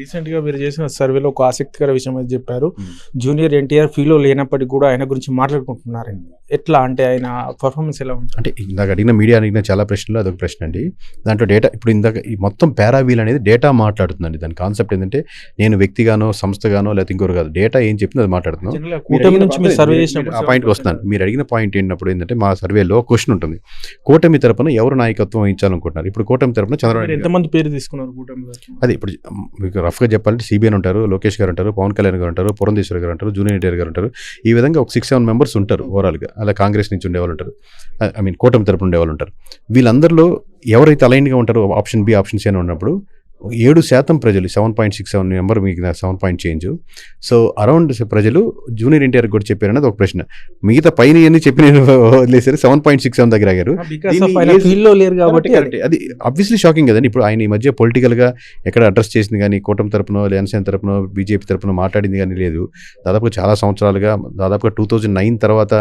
రీసెంట్గా మీరు చేసిన సర్వేలో ఒక ఆసక్తికర విషయం అయితే చెప్పారు. జూనియర్ ఎన్టీఆర్ ఫీలో లేనప్పటికీ కూడా ఆయన గురించి మాట్లాడుకుంటున్నారండి. ఎట్లా అంటే ఆయన పర్ఫార్మెన్స్ ఎలా ఉంటుంది? అంటే ఇందాక అడిగిన మీడియా అడిగిన చాలా ప్రశ్నలు అదొక ప్రశ్న అండి. దాంట్లో డేటా ఇప్పుడు ఇందాక ఈ మొత్తం పారావీల్ అనేది డేటా మాట్లాడుతుందండి. దాని కాన్సెప్ట్ ఏంటంటే నేను వ్యక్తిగానో సంస్థగానో లేకపోతే ఇంకోరు కాదు. డేటా ఏం చెప్పింది అది మాట్లాడుతున్నాం. సర్వే చేసినప్పుడు ఆ పాయింట్కి వస్తున్నాను. మీరు అడిగిన పాయింట్ ఏంటప్పుడు ఏంటంటే మా సర్వేలో క్వశ్చన్ ఉంటుంది. కూటమి తరపున ఎవరు నాయకత్వం వహించాలనుకుంటున్నారు? ఇప్పుడు కూటమి తరపున చంద్రబాబు. ఎంతమంది పేరు తీసుకున్నారు కూటమి? అది ఇప్పుడు మీకు రఫ్గా చెప్పాలంటే సిబిఎన్ ఉంటారు లోకేష్ గారు ఉంటారు పవన్ కళ్యాణ్ గారు ఉంటారు పురంధేశ్వర్ గారు ఉంటారు జూనియర్ ఎన్టీఆర్ గారు ఉంటారు. ఈ విధంగా ఒక సిక్స్ సెవెన్ మెంబర్స్ ఉంటారు ఓవరాల్గా. అలా కాంగ్రెస్ నుంచి ఉండేవాళ్ళు ఉంటారు. ఐ మీన్ కూటమి తరపున ఉండేవాళ్ళు ఉంటారు. వీళ్ళందరిలో ఎవరైతే అలైన్గా ఉంటారో ఆప్షన్ బి ఆప్షన్ సి అని ఉన్నప్పుడు ఏడు శాతం ప్రజలు seven point six seven number మీకు seven point change. So around ప్రజలు జూనియర్ ఎన్టీఆర్ కూడా చెప్పారు అనేది ఒక ప్రశ్న. మిగతా పైన ఇవన్నీ చెప్పిన వదిలేసారు సెవెన్ పాయింట్ సిక్స్ సెవెన్ దగ్గర లేరు కాబట్టి అది అబ్వియస్లీ షాకింగ్ కదండి. ఇప్పుడు ఆయన ఈ మధ్య పొలిటికల్గా ఎక్కడ అడ్రస్ చేసింది కానీ కూటమి తరపునో జనసేన తరపునో బీజేపీ తరపున మాట్లాడింది కానీ లేదు. దాదాపుగా చాలా సంవత్సరాలుగా దాదాపుగా టూ థౌజండ్ నైన్ తర్వాత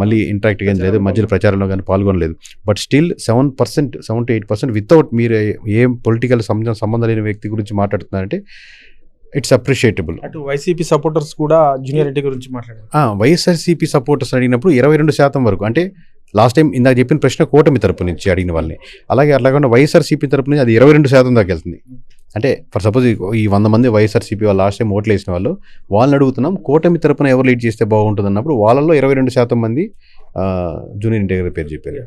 మళ్ళీ ఇంటరాక్ట్ కానీ లేదు మధ్యలో ప్రచారంలో కానీ పాల్గొనలేదు. But still seven percent seven to eight percent without మీరు ఏం పొలిటికల్ సంబంధం లేని వ్యక్తి గురించి మాట్లాడుతున్నారంటే ఇట్స్ అప్రిషియేటబుల్ అటు వైసీపీ సపోర్టర్స్ కూడా జూనియర్ ఎన్టీ గురించి మాట్లాడారు. వైఎస్ఆర్సీపీ సపోర్టర్స్ అడిగినప్పుడు ఇరవై రెండు శాతం వరకు అంటే లాస్ట్ టైం ఇందాక చెప్పిన ప్రశ్న కూటమి తరపు నుంచి అడిగిన వాళ్ళని. అలాగే అట్లాగే వైఎస్ఆర్సీపీ తరపు నుంచి అది ఇరవై రెండు శాతం దాకా వెళ్తుంది. అంటే ఫర్ సపోజ్ ఈ వంద మంది వైఎస్ఆర్సీపీ వాళ్ళు లాస్ట్ టైం ఓట్లు వేసిన వాళ్ళు వాళ్ళని అడుగుతున్నాం కూటమి తరపున ఎవరు లీడ్ చేస్తే బాగుంటుంది అన్నప్పుడు వాళ్ళలో ఇరవై రెండు శాతం మంది జూనియర్ ఇంటి పేరు చెప్పారు.